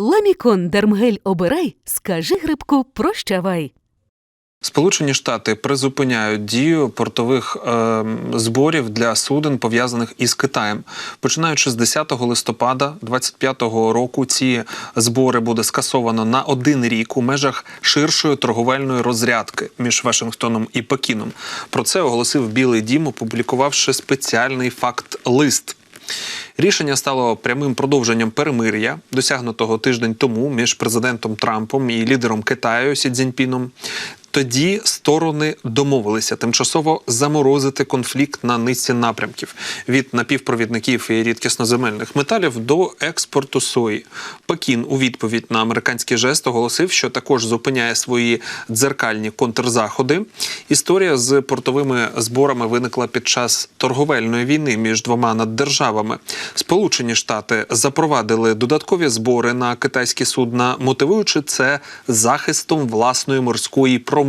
Ламікон Дермгель обирай, скажи грибку прощавай. Сполучені Штати призупиняють дію портових е, зборів для суден, пов'язаних із Китаєм. Починаючи з 10 листопада 2025 року, ці збори буде скасовано на один рік у межах ширшої торговельної розрядки між Вашингтоном і Пекіном. Про це оголосив Білий Дім, опублікувавши спеціальний факт-лист. Рішення стало прямим продовженням перемир'я, досягнутого тиждень тому між президентом Трампом і лідером Китаю Сі Цзіньпіном. Тоді сторони домовилися тимчасово заморозити конфлікт на низці напрямків від напівпровідників і рідкісноземельних металів до експорту сої. Пекін у відповідь на американський жест оголосив, що також зупиняє свої дзеркальні контрзаходи. Історія з портовими зборами виникла під час торговельної війни між двома наддержавами. Сполучені Штати запровадили додаткові збори на китайські судна, мотивуючи це захистом власної морської промисловості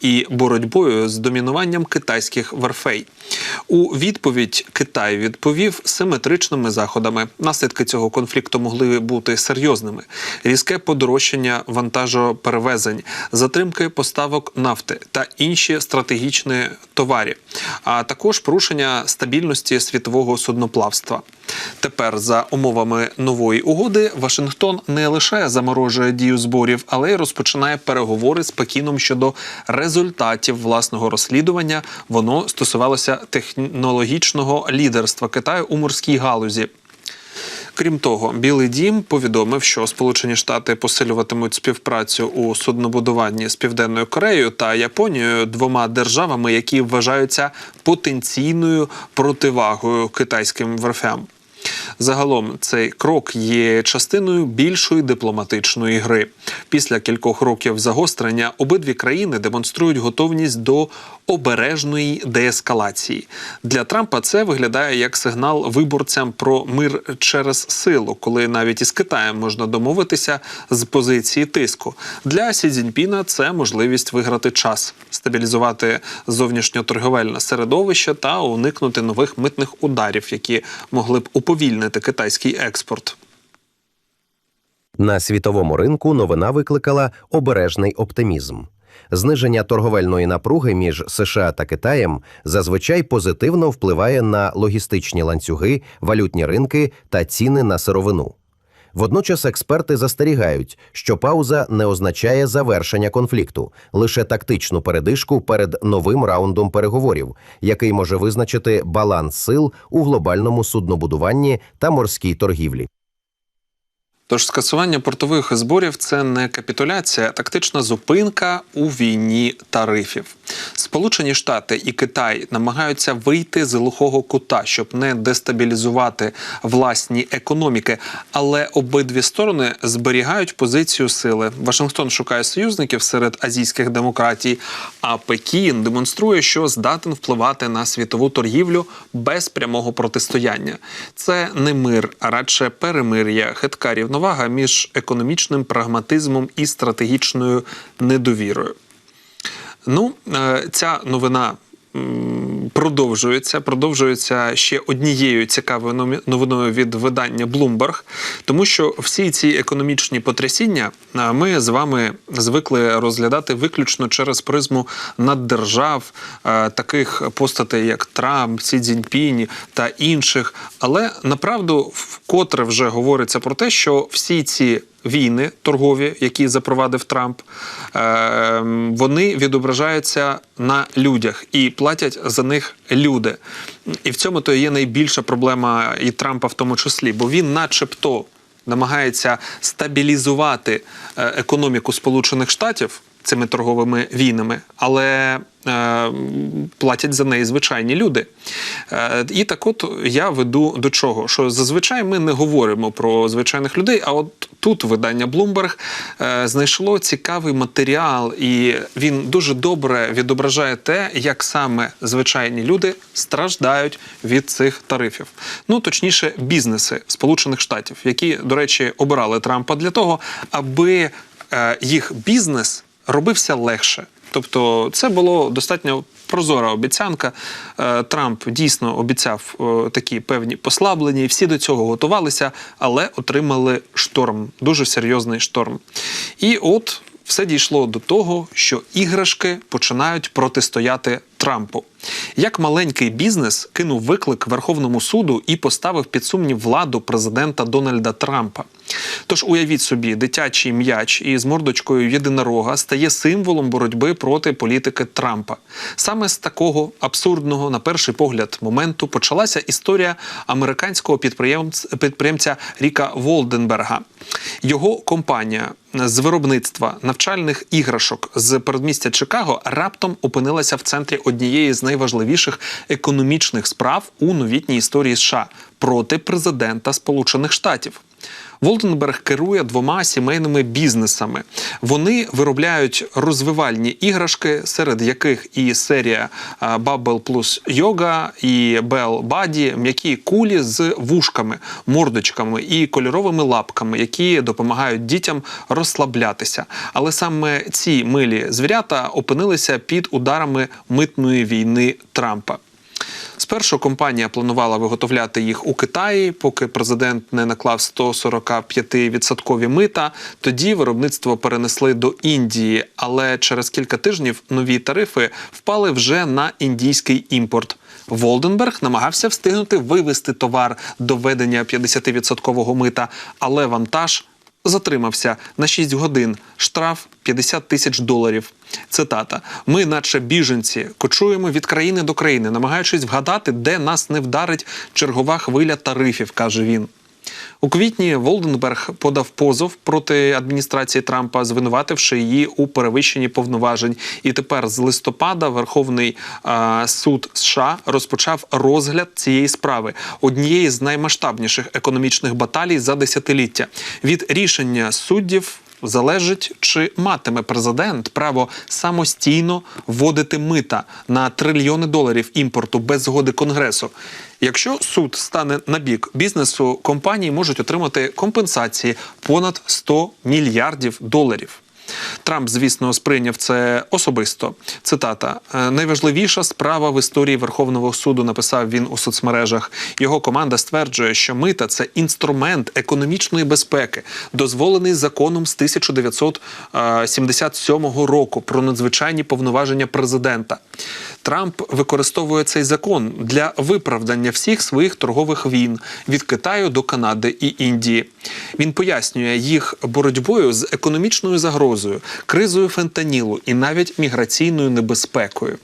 і боротьбою з домінуванням китайських верфей. У відповідь Китай відповів симетричними заходами. Наслідки цього конфлікту могли бути серйозними: різке подорожчання вантажоперевезень, затримки поставок нафти та інші стратегічні товарі, а також порушення стабільності світового судноплавства. Тепер, за умовами нової угоди, Вашингтон не лише заморожує дію зборів, але й розпочинає переговори з Пекіном щодо результатів власного розслідування. Воно стосувалося технологічного лідерства Китаю у морській галузі. Крім того, Білий Дім повідомив, що Сполучені Штати посилюватимуть співпрацю у суднобудуванні з Південною Кореєю та Японією двома державами, які вважаються потенційною противагою китайським верфям. Загалом цей крок є частиною більшої дипломатичної гри. Після кількох років загострення обидві країни демонструють готовність до обережної деескалації. Для Трампа це виглядає як сигнал виборцям про мир через силу, коли навіть із Китаєм можна домовитися з позиції тиску. Для Сі Цзіньпіна це можливість виграти час, стабілізувати зовнішньоторговельне середовище та уникнути нових митних ударів, які могли б уповільнити китайський експорт. На світовому ринку новина викликала обережний оптимізм. Зниження торговельної напруги між США та Китаєм зазвичай позитивно впливає на логістичні ланцюги, валютні ринки та ціни на сировину. Водночас експерти застерігають, що пауза не означає завершення конфлікту, лише тактичну передишку перед новим раундом переговорів, який може визначити баланс сил у глобальному суднобудуванні та морській торгівлі. Тож скасування портових зборів це не капітуляція, а тактична зупинка у війні тарифів. Сполучені Штати і Китай намагаються вийти з глухого кута, щоб не дестабілізувати власні економіки, але обидві сторони зберігають позицію сили. Вашингтон шукає союзників серед азійських демократій, а Пекін демонструє, що здатен впливати на світову торгівлю без прямого протистояння. Це не мир, а радше перемир'я, хитка рівновага між економічним прагматизмом і стратегічною недовірою. Ну, е, ця новина продовжується. Продовжується ще однією цікавою новиною від видання Bloomberg, тому що всі ці економічні потрясіння ми з вами звикли розглядати виключно через призму наддержав, е, таких постатей, як Трамп, Сі Цзіньпінь та інших. Але направду вкотре вже говориться про те, що всі ці війни торгові, які запровадив Трамп, е, вони відображаються на людях і платять за них люди. І в цьому то є найбільша проблема і Трампа в тому числі, бо він, начебто, намагається стабілізувати е, економіку Сполучених Штатів цими торговими війнами, але е, платять за неї звичайні люди. Е, і так от я веду до чого? Що зазвичай ми не говоримо про звичайних людей, а от тут видання Bloomberg е, знайшло цікавий матеріал, і він дуже добре відображає те, як саме звичайні люди страждають від цих тарифів. Ну точніше, бізнеси Сполучених Штатів, які, до речі, обирали Трампа для того, аби е, їх бізнес робився легше. Тобто, це було достатньо прозора обіцянка. Е, Трамп дійсно обіцяв е, такі певні послаблення, і всі до цього готувалися, але отримали шторм, дуже серйозний шторм. І от все дійшло до того, що іграшки починають протистояти Трампу. Як маленький бізнес кинув виклик Верховному суду і поставив під сумнів владу президента Дональда Трампа. Тож уявіть собі, дитячий м'яч із мордочкою єдинорога стає символом боротьби проти політики Трампа. Саме з такого абсурдного, на перший погляд, моменту почалася історія американського підприємця Ріка Волденберга. Його компанія з виробництва навчальних іграшок з передмістя Чикаго раптом опинилася в центрі однієї з найважливіших економічних справ у новітній історії США проти президента Сполучених Штатів. Волденберг керує двома сімейними бізнесами. Вони виробляють розвивальні іграшки, серед яких і серія Bubble Plus Yoga, і Bell Buddy, м'які кулі з вушками, мордочками і кольоровими лапками, які допомагають дітям розслаблятися. Але саме ці милі звірята опинилися під ударами митної війни Трампа. Спершу компанія планувала виготовляти їх у Китаї, поки президент не наклав 145% мита. Тоді виробництво перенесли до Індії, але через кілька тижнів нові тарифи впали вже на індійський імпорт. Волденберг намагався встигнути вивести товар до введення 50% мита, але вантаж затримався на 6 годин. Штраф 50 тисяч доларів. Цитата: Ми, наче біженці, кочуємо від країни до країни, намагаючись вгадати, де нас не вдарить чергова хвиля тарифів, каже він. У квітні Волденберг подав позов проти адміністрації Трампа, звинувативши її у перевищенні повноважень. І тепер з листопада Верховний е, суд США розпочав розгляд цієї справи однієї з наймасштабніших економічних баталій за десятиліття. Від рішення суддів залежить, чи матиме президент право самостійно вводити мита на трильйони доларів імпорту без згоди конгресу. Якщо суд стане на бік бізнесу, компанії можуть отримати компенсації понад 100 мільярдів доларів. Трамп, звісно, сприйняв це особисто. Цитата: «Е, найважливіша справа в історії Верховного суду написав він у соцмережах. Його команда стверджує, що мита це інструмент економічної безпеки, дозволений законом з 1977 року про надзвичайні повноваження президента. Трамп використовує цей закон для виправдання всіх своїх торгових війн від Китаю до Канади і Індії. Він пояснює їх боротьбою з економічною загрозою, кризою фентанілу і навіть міграційною небезпекою.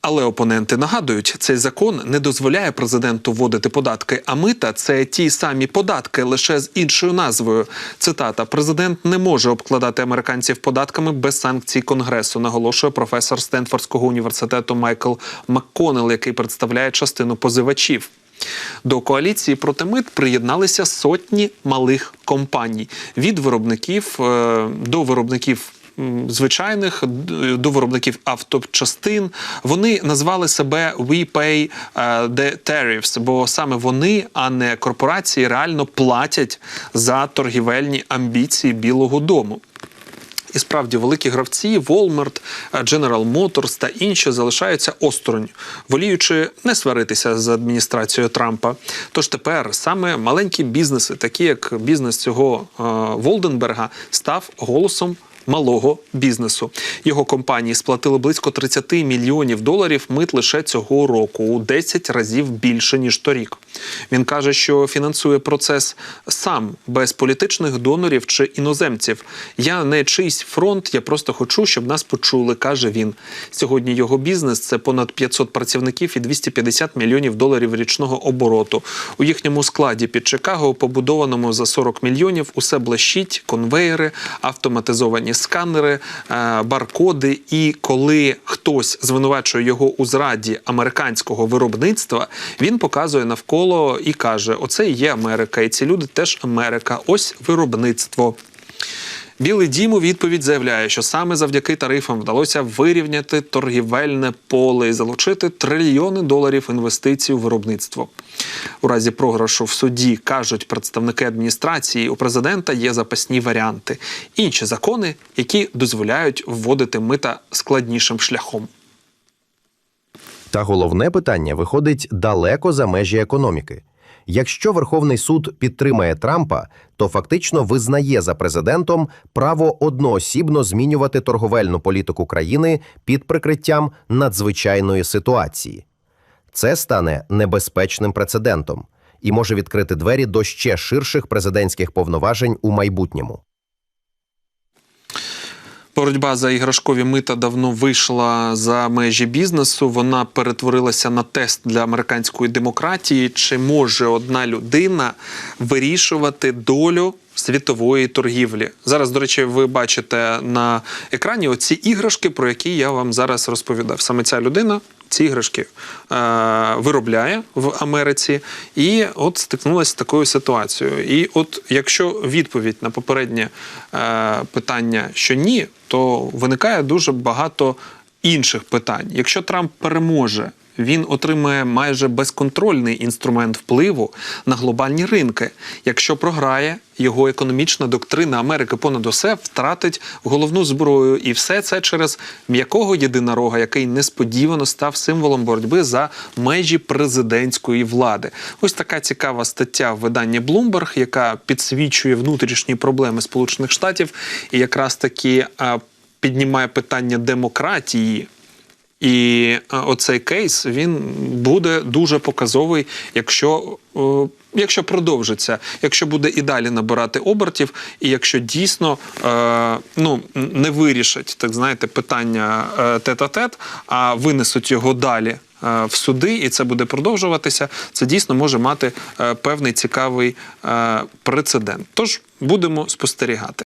Але опоненти нагадують, цей закон не дозволяє президенту вводити податки, а мита це ті самі податки, лише з іншою назвою. Цитата: президент не може обкладати американців податками без санкцій конгресу, наголошує професор Стенфордського університету Майкл МакКоннелл, який представляє частину позивачів. До коаліції проти мит приєдналися сотні малих компаній від виробників е, до виробників. Звичайних до виробників авточастин вони назвали себе «We pay е, the tariffs», бо саме вони, а не корпорації, реально платять за торгівельні амбіції Білого Дому. І справді великі гравці Walmart, е, General Motors та інші залишаються осторонь, воліючи не сваритися з адміністрацією Трампа. Тож тепер саме маленькі бізнеси, такі як бізнес цього е, Волденберга, став голосом. Малого бізнесу його компанії сплатили близько 30 мільйонів доларів мит лише цього року у 10 разів більше ніж торік. Він каже, що фінансує процес сам без політичних донорів чи іноземців. Я не чийсь фронт, я просто хочу, щоб нас почули, каже він. Сьогодні його бізнес це понад 500 працівників і 250 мільйонів доларів річного обороту. У їхньому складі під Чикаго, побудованому за 40 мільйонів, усе блищить, конвейери, автоматизовані сканери, е, баркоди. І коли хтось звинувачує його у зраді американського виробництва, він показує навколо і каже: Оце і є Америка, і ці люди теж Америка. Ось виробництво. Білий дім у відповідь заявляє, що саме завдяки тарифам вдалося вирівняти торгівельне поле і залучити трильйони доларів інвестицій у виробництво. У разі програшу в суді кажуть представники адміністрації, у президента є запасні варіанти, інші закони, які дозволяють вводити мита складнішим шляхом. Та головне питання виходить далеко за межі економіки. Якщо Верховний суд підтримає Трампа, то фактично визнає за президентом право одноосібно змінювати торговельну політику країни під прикриттям надзвичайної ситуації. Це стане небезпечним прецедентом і може відкрити двері до ще ширших президентських повноважень у майбутньому. Боротьба за іграшкові мита давно вийшла за межі бізнесу. Вона перетворилася на тест для американської демократії. Чи може одна людина вирішувати долю світової торгівлі? Зараз, до речі, ви бачите на екрані оці іграшки, про які я вам зараз розповідав. Саме ця людина. Ці іграшки е, виробляє в Америці, і от стикнулася з такою ситуацією. І от якщо відповідь на попереднє е, питання, що ні, то виникає дуже багато інших питань. Якщо Трамп переможе, він отримає майже безконтрольний інструмент впливу на глобальні ринки. Якщо програє, його економічна доктрина Америки понад усе втратить головну зброю, і все це через м'якого єдинорога, який несподівано став символом боротьби за межі президентської влади. Ось така цікава стаття в виданні Bloomberg, яка підсвічує внутрішні проблеми Сполучених Штатів і якраз таки піднімає питання демократії. І е, оцей кейс він буде дуже показовий, якщо, е, якщо продовжиться, якщо буде і далі набирати обертів, і якщо дійсно е, ну, не вирішать, так знаєте, питання тет-а-тет, а винесуть його далі. В суди, і це буде продовжуватися. Це дійсно може мати певний цікавий прецедент. Тож будемо спостерігати.